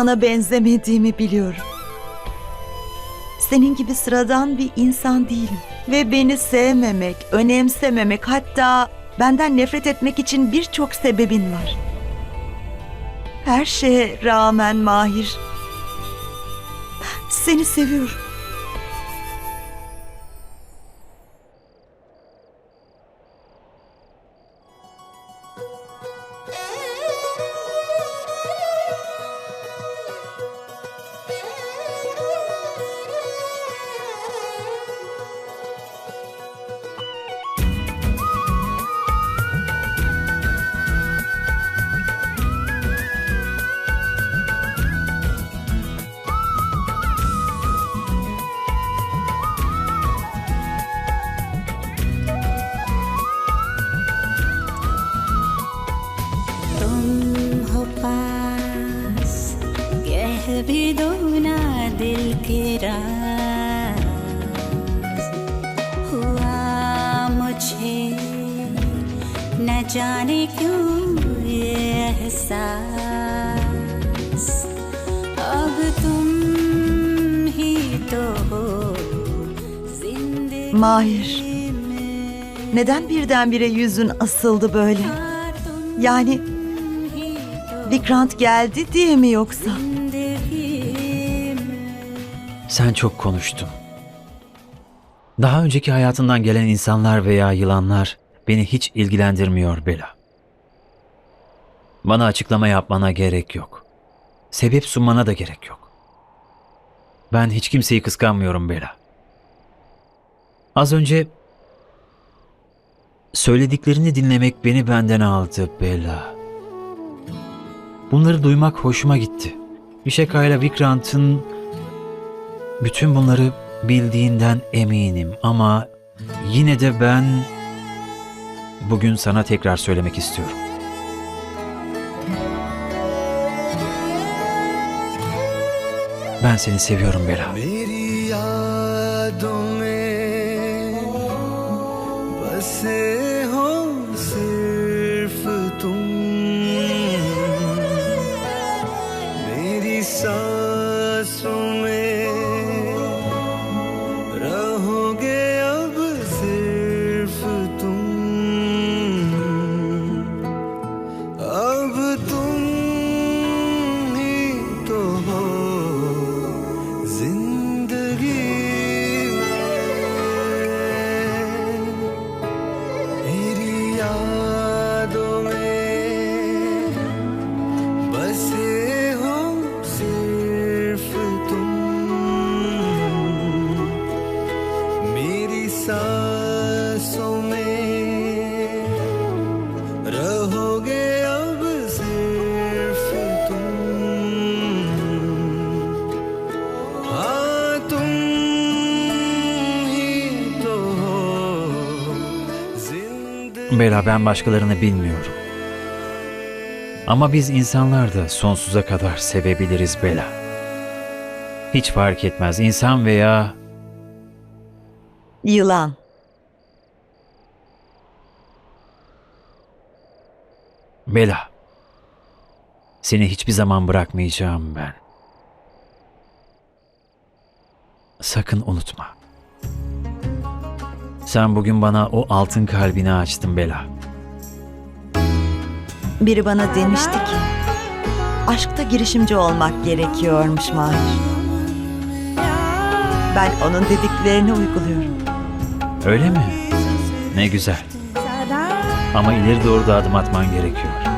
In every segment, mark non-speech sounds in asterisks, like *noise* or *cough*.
sana benzemediğimi biliyorum. Senin gibi sıradan bir insan değilim. Ve beni sevmemek, önemsememek hatta benden nefret etmek için birçok sebebin var. Her şeye rağmen Mahir. Seni seviyorum. Mahir. Neden birdenbire yüzün asıldı böyle? Yani Vikrant geldi diye mi yoksa? Sen çok konuştun. Daha önceki hayatından gelen insanlar veya yılanlar beni hiç ilgilendirmiyor Bela. Bana açıklama yapmana gerek yok. Sebep sunmana da gerek yok. Ben hiç kimseyi kıskanmıyorum Bela. Az önce söylediklerini dinlemek beni benden aldı Bela. Bunları duymak hoşuma gitti. Vişeka ile Vikrant'ın bütün bunları bildiğinden eminim ama yine de ben bugün sana tekrar söylemek istiyorum. Ben seni seviyorum Bela. Bela ben başkalarını bilmiyorum. Ama biz insanlar da sonsuza kadar sevebiliriz Bela. Hiç fark etmez insan veya Yılan. Bela. Seni hiçbir zaman bırakmayacağım ben. Sakın unutma. Sen bugün bana o altın kalbini açtın Bela. Biri bana demişti ki aşkta girişimci olmak gerekiyormuş Mahir. Ben onun dediklerini uyguluyorum. Öyle mi? Ne güzel. Ama ileri doğru da adım atman gerekiyor.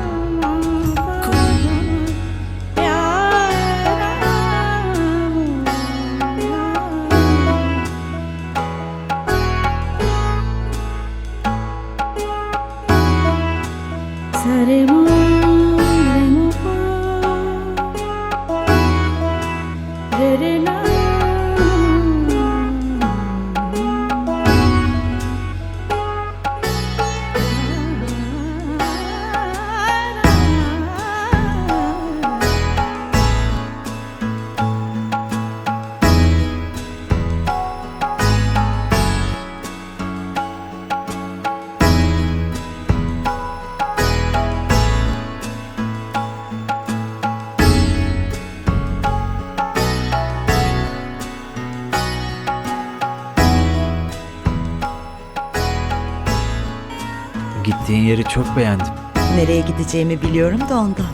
Yeri çok beğendim. Nereye gideceğimi biliyorum da ondan.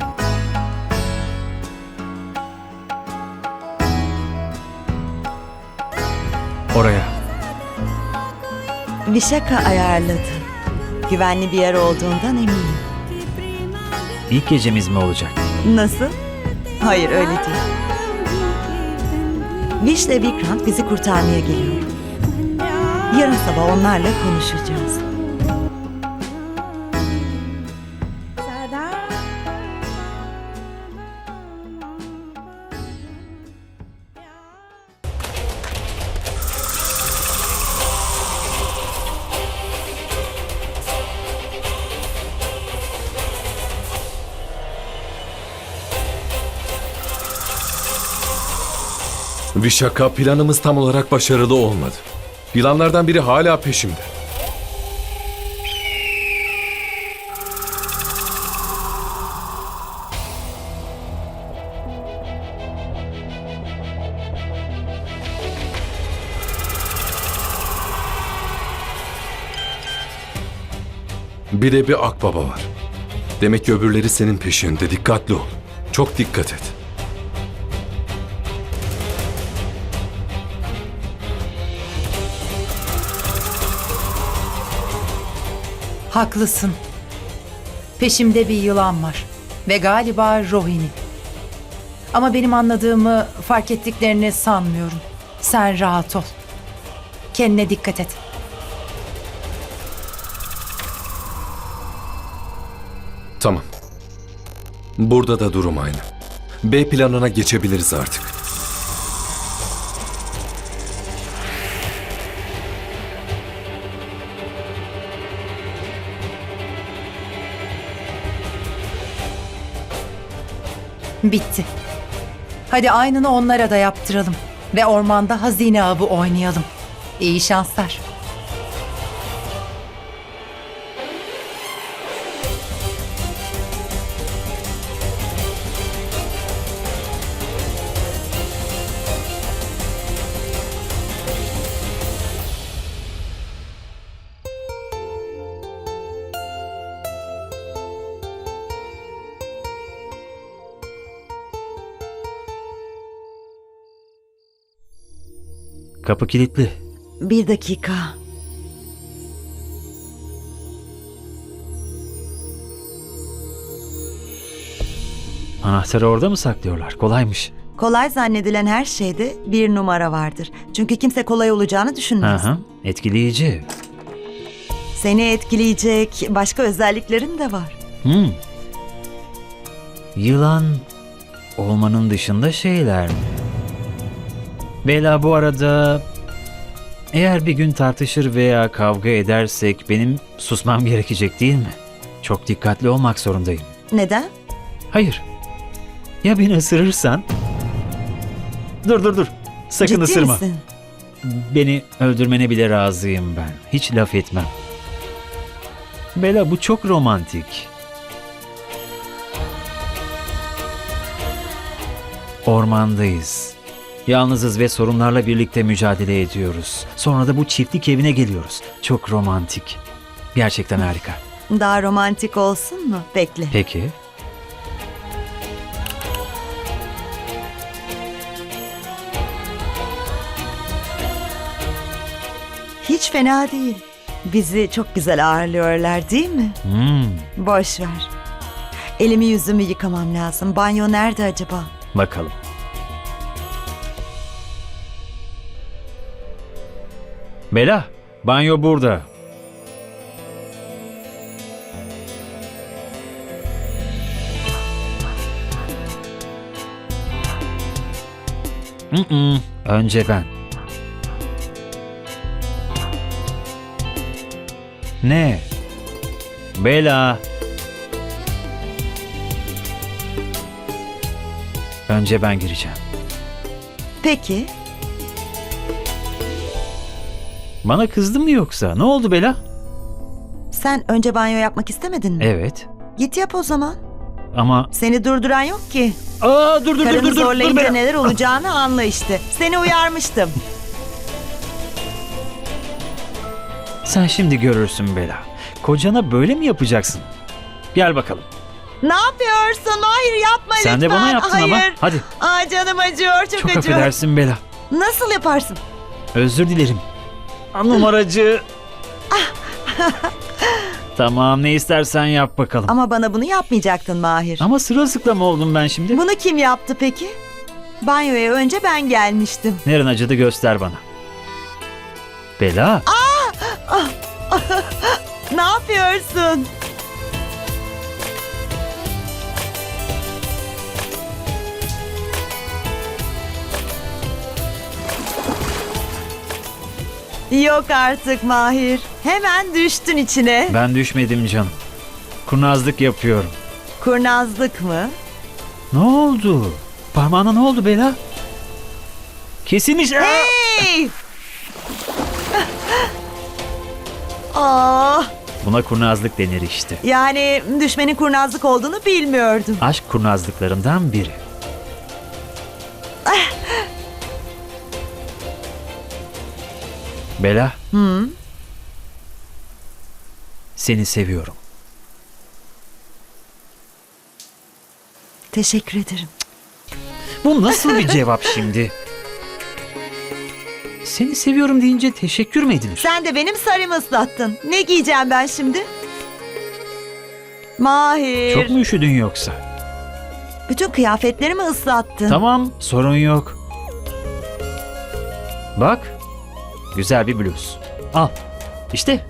Oraya. Vişaka ayarladı. Güvenli bir yer olduğundan eminim. İlk gecemiz mi olacak? Nasıl? Hayır öyle değil. Viş ve Vikrant bizi kurtarmaya geliyor. Yarın sabah onlarla konuşacağız. Vişaka planımız tam olarak başarılı olmadı. Yılanlardan biri hala peşimde. Bir de bir akbaba var. Demek ki öbürleri senin peşinde. Dikkatli ol. Çok dikkat et. Haklısın. Peşimde bir yılan var. Ve galiba Rohini. Ama benim anladığımı fark ettiklerini sanmıyorum. Sen rahat ol. Kendine dikkat et. Tamam. Burada da durum aynı. B planına geçebiliriz artık. Bitti. Hadi aynını onlara da yaptıralım. Ve ormanda hazine avı oynayalım. İyi şanslar. Kapı kilitli. Bir dakika. Anahtarı orada mı saklıyorlar? Kolaymış. Kolay zannedilen her şeyde bir numara vardır. Çünkü kimse kolay olacağını düşünmez. Hı. Etkileyici. Seni etkileyecek başka özelliklerin de var. Hmm. Yılan olmanın dışında şeyler mi? Bela bu arada eğer bir gün tartışır veya kavga edersek benim susmam gerekecek değil mi? Çok dikkatli olmak zorundayım. Neden? Hayır. Ya beni ısırırsan? Dur dur dur. Sakın Ciddi ısırma. misin? Beni öldürmene bile razıyım ben. Hiç laf etmem. Bela bu çok romantik. Ormandayız. Yalnızız ve sorunlarla birlikte mücadele ediyoruz. Sonra da bu çiftlik evine geliyoruz. Çok romantik. Gerçekten harika. Daha romantik olsun mu? Bekle. Peki. Hiç fena değil. Bizi çok güzel ağırlıyorlar değil mi? Hmm, Boş ver. Elimi yüzümü yıkamam lazım. Banyo nerede acaba? bakalım. Bela, banyo burada. Mm-mm, önce ben. Ne? Bela. Önce ben gireceğim. Peki. Bana kızdın mı yoksa? Ne oldu Bela? Sen önce banyo yapmak istemedin mi? Evet. Git yap o zaman. Ama Seni durduran yok ki. Aa dur dur Karını dur dur. dur zorlayınca Bela. neler olacağını anla işte. Seni uyarmıştım. Sen şimdi görürsün Bela. kocana böyle mi yapacaksın? Gel bakalım. Ne yapıyorsun? Hayır yapma Sen lütfen. de bana yaptın Hayır. ama. Hadi. Aa, canım acıyor, çok, Çok acıyor. affedersin Bela. Nasıl yaparsın? Özür dilerim. Numaracı. *laughs* tamam ne istersen yap bakalım. Ama bana bunu yapmayacaktın Mahir. Ama sırılsıklam oldum ben şimdi. Bunu kim yaptı peki? Banyoya önce ben gelmiştim. Neren acıdı göster bana. Bela. *laughs* Ne yapıyorsun? Yok artık Mahir. Hemen düştün içine. Ben düşmedim canım. Kurnazlık yapıyorum. Kurnazlık mı? Ne oldu? Parmağına ne oldu Bela? Kesilmiş. Aa! Hey! Aa, *laughs* Buna kurnazlık denir işte. yani düşmenin kurnazlık olduğunu bilmiyordum. Aşk kurnazlıklarından biri. Bela. Hı? Seni seviyorum. Teşekkür ederim. Bu nasıl bir cevap şimdi? Seni seviyorum deyince teşekkür mü edilir? Sen de benim sarımı ıslattın. Ne giyeceğim ben şimdi? Mahir. Çok mu üşüdün yoksa? Bütün kıyafetlerimi ıslattın. Tamam, sorun yok. Bak, güzel bir bluz. Al, işte.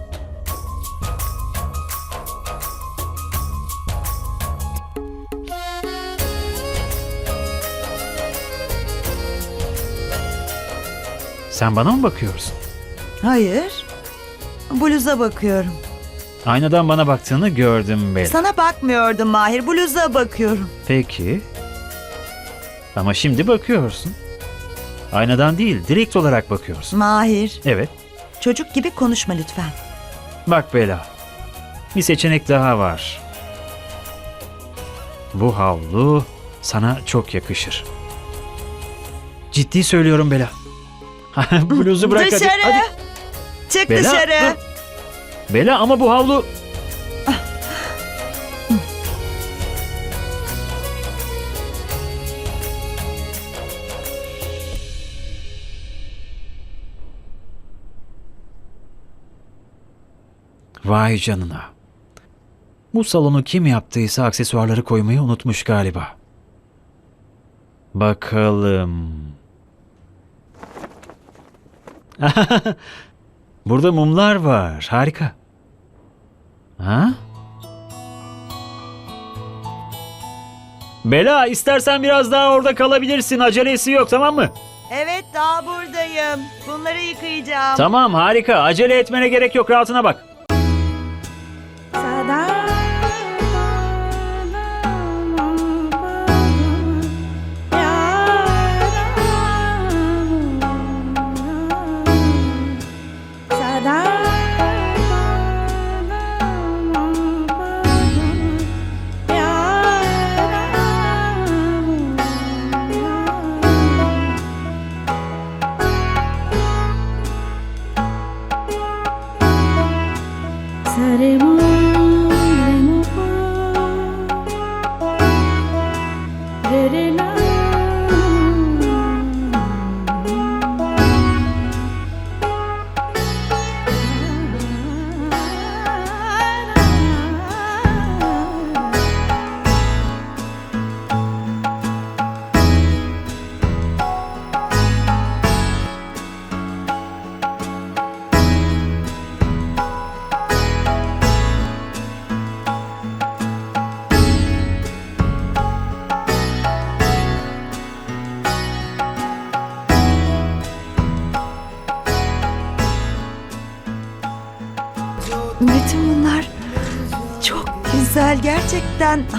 Sen bana mı bakıyorsun? Hayır. Bluza bakıyorum. Aynadan bana baktığını gördüm ben. Sana bakmıyordum Mahir. Bluza bakıyorum. Peki. Ama şimdi bakıyorsun. Aynadan değil, direkt olarak bakıyorsun. Mahir. Evet. Çocuk gibi konuşma lütfen. Bak Bela. Bir seçenek daha var. Bu havlu sana çok yakışır. Ciddi söylüyorum Bela. *laughs* Bluzu bırak dışarı. hadi. hadi. Çık Bela, dışarı. dur. Bela ama bu havlu... Vay canına. Bu salonu kim yaptıysa aksesuarları koymayı unutmuş galiba. Bakalım. *laughs* Burada mumlar var. Harika. Ha? Bela istersen biraz daha orada kalabilirsin. Acelesi yok tamam mı? Evet daha buradayım. Bunları yıkayacağım. Tamam harika. Acele etmene gerek yok. Rahatına bak.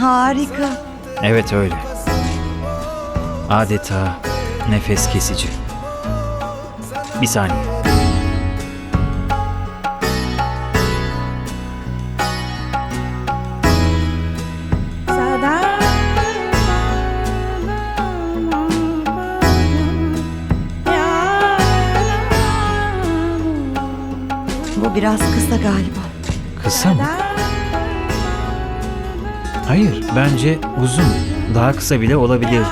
Harika. Evet öyle. Adeta nefes kesici. Bir saniye. Bu biraz kısa galiba. Kısa mı? Hayır, bence uzun. Daha kısa bile olabilirdi.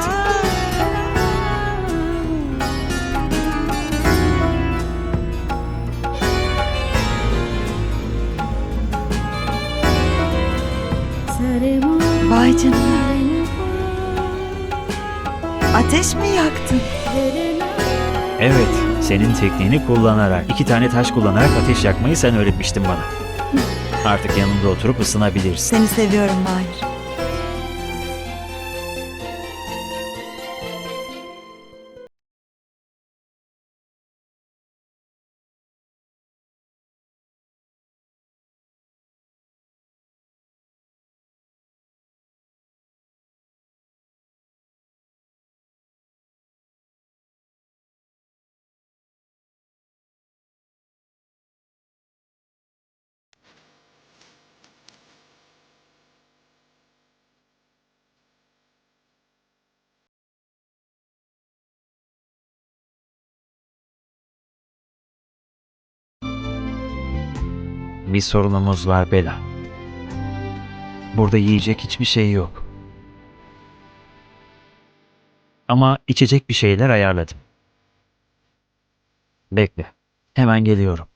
Vay canına. Ateş mi yaktın? Evet, senin tekniğini kullanarak, iki tane taş kullanarak ateş yakmayı sen öğretmiştin bana. Artık yanımda oturup ısınabilirsin. Seni seviyorum Mahir. Bir sorunumuz var Bela. Burada yiyecek hiçbir şey yok. Ama içecek bir şeyler ayarladım. Bekle. Hemen geliyorum.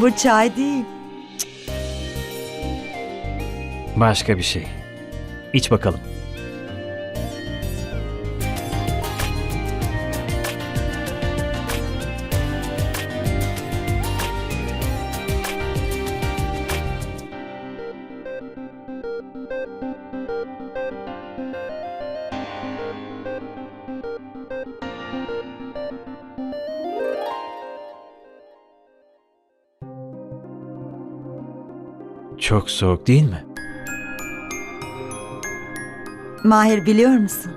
Bu çay değil. Başka bir şey. İç bakalım. Çok soğuk değil mi? Mahir biliyor musun?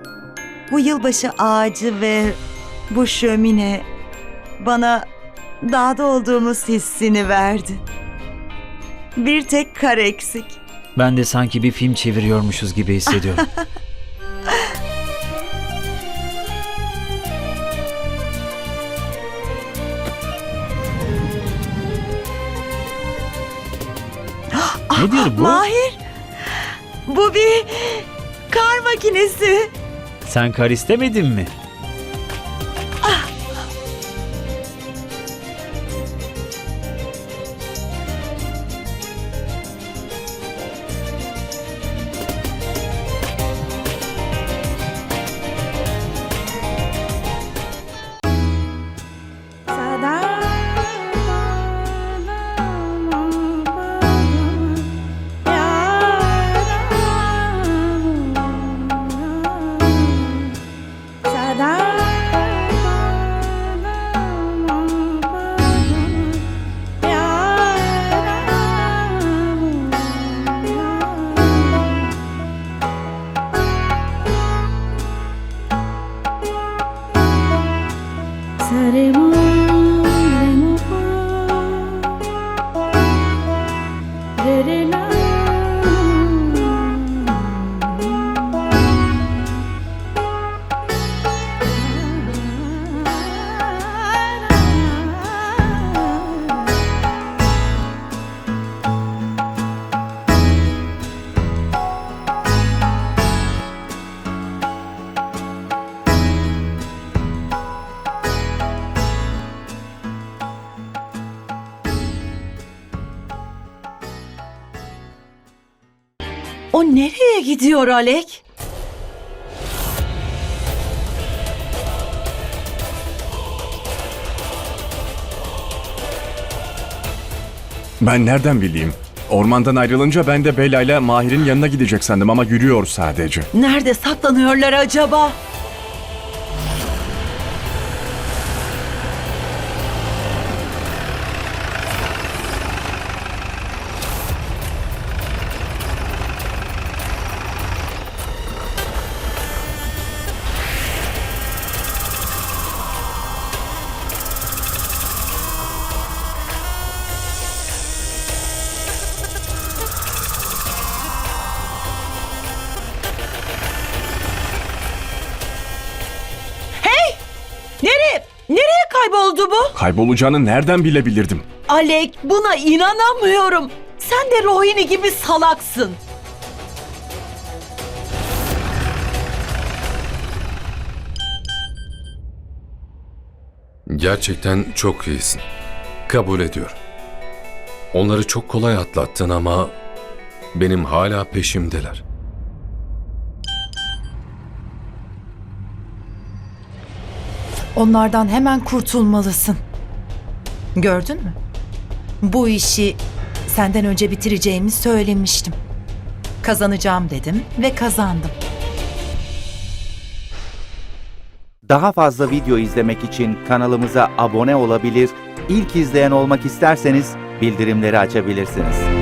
Bu yılbaşı ağacı ve bu şömine bana dağda olduğumuz hissini verdi. Bir tek kar eksik. Ben de sanki bir film çeviriyormuşuz gibi hissediyorum. *laughs* Nedir bu? Mahir! Bu bir kar makinesi. Sen kar istemedin mi? Gidiyor Alek? Ben nereden bileyim? Ormandan ayrılınca ben de Bela ile Mahir'in yanına gidecek sandım ama yürüyor sadece. Nerede saklanıyorlar acaba? Kaybolacağını nereden bilebilirdim? Alek buna inanamıyorum. Sen de Rohini gibi salaksın. Gerçekten çok iyisin. Kabul ediyorum. Onları çok kolay atlattın ama benim hala peşimdeler. Onlardan hemen kurtulmalısın. Gördün mü? Bu işi senden önce bitireceğimi söylemiştim. Kazanacağım dedim ve kazandım. Daha fazla video izlemek için kanalımıza abone olabilir, ilk izleyen olmak isterseniz bildirimleri açabilirsiniz.